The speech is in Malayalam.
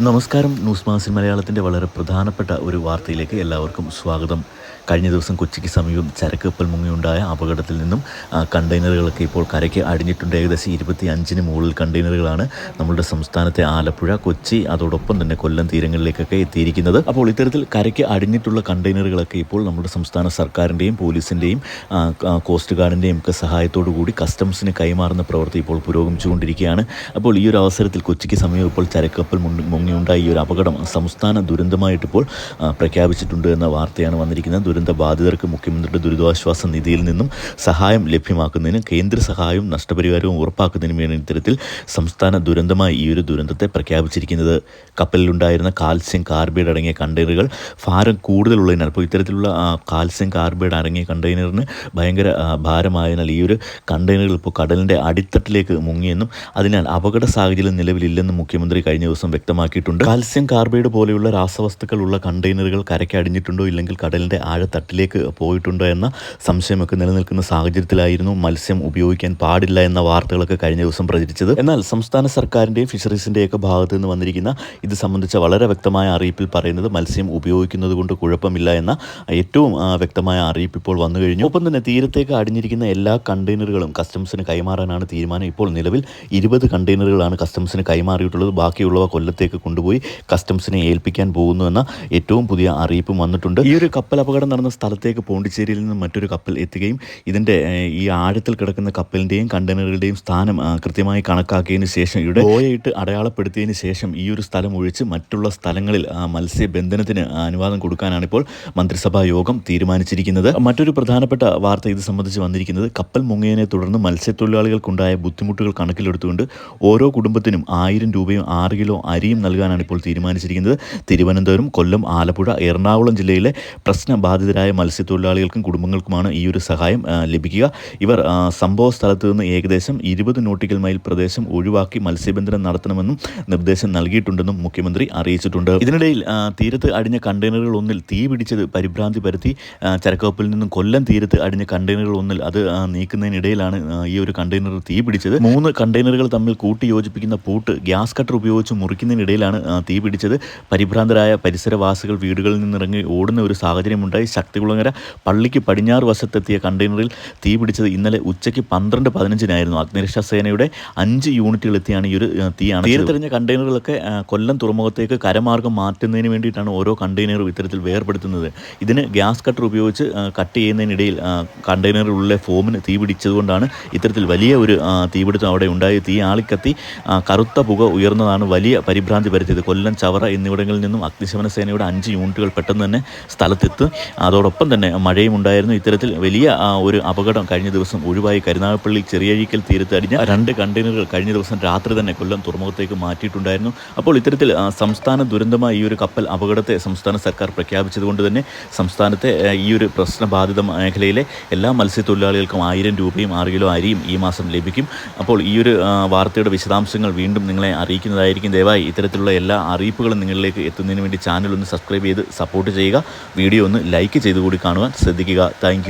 നമസ്കാരം. ന്യൂസ് മാസിൻ മലയാളത്തിന്റെ വളരെ പ്രധാനപ്പെട്ട ഒരു വാർത്തയിലേക്ക് എല്ലാവർക്കും സ്വാഗതം. കഴിഞ്ഞ ദിവസം കൊച്ചിക്ക് സമീപം ചരക്ക് കപ്പൽ മുങ്ങിയുണ്ടായ അപകടത്തിൽ നിന്നും കണ്ടെയ്നറുകളൊക്കെ ഇപ്പോൾ കരയ്ക്ക് അടിഞ്ഞിട്ടുണ്ട്. ഏകദേശം ഇരുപത്തി അഞ്ചിന് മുകളിൽ കണ്ടെയ്നറുകളാണ് നമ്മുടെ സംസ്ഥാനത്തെ ആലപ്പുഴ കൊച്ചി അതോടൊപ്പം തന്നെ കൊല്ലം തീരങ്ങളിലേക്കൊക്കെ എത്തിയിരിക്കുന്നത്. അപ്പോൾ ഇത്തരത്തിൽ കരയ്ക്ക് അടിഞ്ഞിട്ടുള്ള കണ്ടെയ്നറുകളൊക്കെ ഇപ്പോൾ നമ്മുടെ സംസ്ഥാന സർക്കാരിന്റെയും പോലീസിന്റെയും കോസ്റ്റ് ഗാർഡിന്റെയും ഒക്കെ സഹായത്തോടു കൂടി കസ്റ്റംസിന് കൈമാറുന്ന പ്രവൃത്തി ഇപ്പോൾ പുരോഗമിച്ചുകൊണ്ടിരിക്കുകയാണ്. അപ്പോൾ ഈ ഒരു അവസരത്തിൽ കൊച്ചിക്ക് സമീപം ഇപ്പോൾ ചരക്കപ്പൽ മുങ്ങി- മുങ്ങിയുണ്ടായ ഈ ഒരു അപകടം സംസ്ഥാന ദുരന്തമായിട്ടിപ്പോൾ പ്രഖ്യാപിച്ചിട്ടുണ്ട് എന്ന വാർത്തയാണ് വന്നിരിക്കുന്നത്. ദുരന്ത ബാധിതർക്ക് മുഖ്യമന്ത്രിയുടെ ദുരിതാശ്വാസ നിധിയിൽ നിന്നും സഹായം ലഭ്യമാക്കുന്നതിനും കേന്ദ്ര സഹായവും നഷ്ടപരിഹാരവും ഉറപ്പാക്കുന്നതിനും വേണ്ടി ഇത്തരത്തിൽ സംസ്ഥാന ദുരന്തമായി ഈ ഒരു ദുരന്തത്തെ പ്രഖ്യാപിച്ചിരിക്കുന്നത്. കപ്പലിലുണ്ടായിരുന്ന കാൽസ്യം കാർബൈഡ് അടങ്ങിയ കണ്ടെയ്നറുകൾ ഭാരം കൂടുതലുള്ളതിനാൽ അപ്പോൾ ഇത്തരത്തിലുള്ള കാൽസ്യം കാർബൈഡ് അടങ്ങിയ കണ്ടെയ്നറിന് ഭയങ്കര ഭാരമായതിനാൽ ഈ ഒരു കണ്ടെയ്നറുകൾ ഇപ്പോൾ കടലിന്റെ അടിത്തട്ടിലേക്ക് മുങ്ങിയെന്നും അതിനാൽ അപകട സാഹചര്യം നിലവിലില്ലെന്നും മുഖ്യമന്ത്രി കഴിഞ്ഞ ദിവസം വ്യക്തമാക്കിയിട്ടുണ്ട്. കാൽസ്യം കാർബൈഡ് പോലെയുള്ള രാസവസ്തുക്കൾ ഉള്ള കണ്ടെയ്നറുകൾ കരയ്ക്ക് അടിഞ്ഞിട്ടുണ്ടോ ഇല്ലെങ്കിൽ കടലിന്റെ ആഴത്തട്ടിലേക്ക് പോയിട്ടുണ്ടോ എന്ന സംശയമൊക്കെ നിലനിൽക്കുന്ന സാഹചര്യത്തിലായിരുന്നു മത്സ്യം ഉപയോഗിക്കാൻ പാടില്ല എന്ന വാർത്തകളൊക്കെ കഴിഞ്ഞ ദിവസം പ്രചരിച്ചത്. എന്നാൽ സംസ്ഥാന സർക്കാരിന്റെയും ഫിഷറീസിന്റെയൊക്കെ ഭാഗത്തു നിന്ന് വന്നിരിക്കുന്ന ഇത് സംബന്ധിച്ച വളരെ വ്യക്തമായ അറിയിപ്പിൽ പറയുന്നത് മത്സ്യം ഉപയോഗിക്കുന്നത് കൊണ്ട് കുഴപ്പമില്ല എന്ന ഏറ്റവും വ്യക്തമായ അറിയിപ്പ് ഇപ്പോൾ വന്നു കഴിഞ്ഞു. ഒപ്പം തന്നെ തീരത്തേക്ക് അടിഞ്ഞിരിക്കുന്ന എല്ലാ കണ്ടെയ്നറുകളും കസ്റ്റംസിന് കൈമാറാനാണ് തീരുമാനം. ഇപ്പോൾ നിലവിൽ ഇരുപത് കണ്ടെയ്നറുകളാണ് കസ്റ്റംസിന് കൈമാറിയിട്ടുള്ളത്. ബാക്കിയുള്ളവ കൊല്ലത്തേക്ക് കൊണ്ടുപോയി കസ്റ്റംസിനെ ഏൽപ്പിക്കാൻ പോകുന്നു എന്ന ഏറ്റവും പുതിയ അറിയിപ്പും വന്നിട്ടുണ്ട്. ഈ ഒരു കപ്പൽ അപകടം നടന്ന സ്ഥലത്തേക്ക് പോണ്ടിച്ചേരിയിൽ നിന്ന് മറ്റൊരു കപ്പൽ എത്തുകയും ഇതിന്റെ ഈ ആഴത്തിൽ കിടക്കുന്ന കപ്പലിന്റെയും കണ്ടെയ്നറുകളുടെയും സ്ഥാനം കൃത്യമായി കണക്കാക്കിയതിന് ശേഷം ഇവിടെ ഓയയിട്ട് അടയാളപ്പെടുത്തിയതിന് ശേഷം ഈ ഒരു സ്ഥലം ഒഴിച്ച് മറ്റുള്ള സ്ഥലങ്ങളിൽ മത്സ്യബന്ധനത്തിന് അനുവാദം കൊടുക്കാനാണ് ഇപ്പോൾ മന്ത്രിസഭാ യോഗം തീരുമാനിച്ചിരിക്കുന്നത്. മറ്റൊരു പ്രധാനപ്പെട്ട വാർത്ത ഇത് സംബന്ധിച്ച് വന്നിരിക്കുന്നത് കപ്പൽ മുങ്ങിയതിനെ തുടർന്ന് മത്സ്യത്തൊഴിലാളികൾക്കുണ്ടായ ബുദ്ധിമുട്ടുകൾ കണക്കിലെടുത്തുകൊണ്ട് ഓരോ കുടുംബത്തിനും ആയിരം രൂപയും ആറ് കിലോ അരിയും നൽകാനാണ് ഇപ്പോൾ തീരുമാനിച്ചിരിക്കുന്നത്. തിരുവനന്തപുരം കൊല്ലം ആലപ്പുഴ എറണാകുളം ജില്ലയിലെ പ്രശ്നബാധിതരായ മത്സ്യത്തൊഴിലാളികൾക്കും കുടുംബങ്ങൾക്കുമാണ് ഈ ഒരു സഹായം ലഭിക്കുക. ഇവർ സംഭവ സ്ഥലത്ത് നിന്ന് ഏകദേശം ഇരുപത് നോട്ടിക്കൽ മൈൽ പ്രദേശം ഒഴിവാക്കി മത്സ്യബന്ധനം നടത്തണമെന്നും നിർദ്ദേശം നൽകിയിട്ടുണ്ടെന്നും മുഖ്യമന്ത്രി അറിയിച്ചിട്ടുണ്ട്. ഇതിനിടയിൽ തീരത്ത് അടിഞ്ഞ കണ്ടെയ്നറുകൾ ഒന്നിൽ തീ പിടിച്ചത് പരിഭ്രാന്തി പരത്തി. ചരക്കവപ്പിൽ നിന്നും കൊല്ലം തീരത്ത് അടിഞ്ഞ കണ്ടെയ്നറുകൾ ഒന്നിൽ അത് നീക്കുന്നതിനിടയിലാണ് ഈ ഒരു കണ്ടെയ്നർ തീ പിടിച്ചത്. മൂന്ന് കണ്ടെയ്നറുകൾ തമ്മിൽ കൂട്ടി യോജിപ്പിക്കുന്ന പൂട്ട് ഗ്യാസ് കട്ടർ ഉപയോഗിച്ച് മുറിക്കുന്നതിനിടയിലാണ് തീ പിടിച്ചത്. പരിഭ്രാന്തരായ പരിസരവാസികൾ വീടുകളിൽ നിന്നിറങ്ങി ഓടുന്ന ഒരു സാഹചര്യമുണ്ടായി. ശക്തികുളങ്ങര പള്ളിക്ക് പടിഞ്ഞാറ് വശത്തെത്തിയ കണ്ടെയ്നറിൽ തീ പിടിച്ചത് ഇന്നലെ ഉച്ചയ്ക്ക് പന്ത്രണ്ട് പതിനഞ്ചിനായിരുന്നു. അഗ്നിരക്ഷാ സേനയുടെ അഞ്ച് യൂണിറ്റുകൾ എത്തിയാണ് ഈ ഒരു തീയാണ് തീരത്തെറിഞ്ഞ കണ്ടെയ്നറുകളൊക്കെ കൊല്ലം തുറമുഖത്തേക്ക് കരമാർഗം മാറ്റുന്നതിന് വേണ്ടിയിട്ടാണ് ഓരോ കണ്ടെയ്നറും ഇത്തരത്തിൽ വേർപെടുത്തുന്നത്. ഇതിന് ഗ്യാസ് കട്ടർ ഉപയോഗിച്ച് കട്ട് ചെയ്യുന്നതിനിടയിൽ കണ്ടെയ്നറിനുള്ളിലെ ഫോമിന് തീ പിടിച്ചതുകൊണ്ടാണ് ഇത്തരത്തിൽ വലിയ ഒരു തീപിടുത്തം അവിടെ ഉണ്ടായി തീ ആളിക്കത്തി കറുത്ത പുക ഉയർന്നതാണ് വലിയ പരിഭ്രാന്തി വരുത്തിയത് കൊല്ലം ചവറ എന്നിവിടങ്ങളിൽ നിന്നും അഗ്നിശമന സേനയുടെ അഞ്ച് യൂണിറ്റുകൾ പെട്ടെന്ന് തന്നെ സ്ഥലത്തെത്തും. അതോടൊപ്പം തന്നെ മഴയും ഉണ്ടായിരുന്നു. ഇത്തരത്തിൽ വലിയ ഒരു അപകടം കഴിഞ്ഞ ദിവസം ഒഴിവായി കരുനാഗപ്പള്ളി ചെറിയഴിക്കൽ തീരത്ത് അടിഞ്ഞ രണ്ട് കണ്ടെയ്നറുകൾ കഴിഞ്ഞ ദിവസം രാത്രി തന്നെ കൊല്ലം തുറമുഖത്തേക്ക് മാറ്റിയിട്ടുണ്ടായിരുന്നു. അപ്പോൾ ഇത്തരത്തിൽ സംസ്ഥാന ദുരന്തമായി ഈ ഒരു കപ്പൽ അപകടത്തെ സംസ്ഥാന സർക്കാർ പ്രഖ്യാപിച്ചതുകൊണ്ട് തന്നെ സംസ്ഥാനത്തെ ഈ ഒരു പ്രശ്നബാധിത മേഖലയിലെ എല്ലാ മത്സ്യത്തൊഴിലാളികൾക്കും ആയിരം രൂപയും ആറ് കിലോ അരിയും ഈ മാസം ലഭിക്കും. അപ്പോൾ ഈ ഒരു വാർത്തയുടെ വിശദാംശങ്ങൾ വീണ്ടും നിങ്ങളെ അറിയിക്കുന്നതായിരിക്കും. ദയവായി ഇത്തരത്തിലുള്ള എല്ലാ അറിയിപ്പുകളും നിങ്ങളിലേക്ക് എത്തുന്നതിന് വേണ്ടി ചാനൽ ഒന്ന് സബ്സ്ക്രൈബ് ചെയ്ത് സപ്പോർട്ട് ചെയ്യുക. വീഡിയോ ഒന്ന് ലൈക്ക് ചെയ്തുകൂടി കാണുവാൻ ശ്രദ്ധിക്കുക. താങ്ക്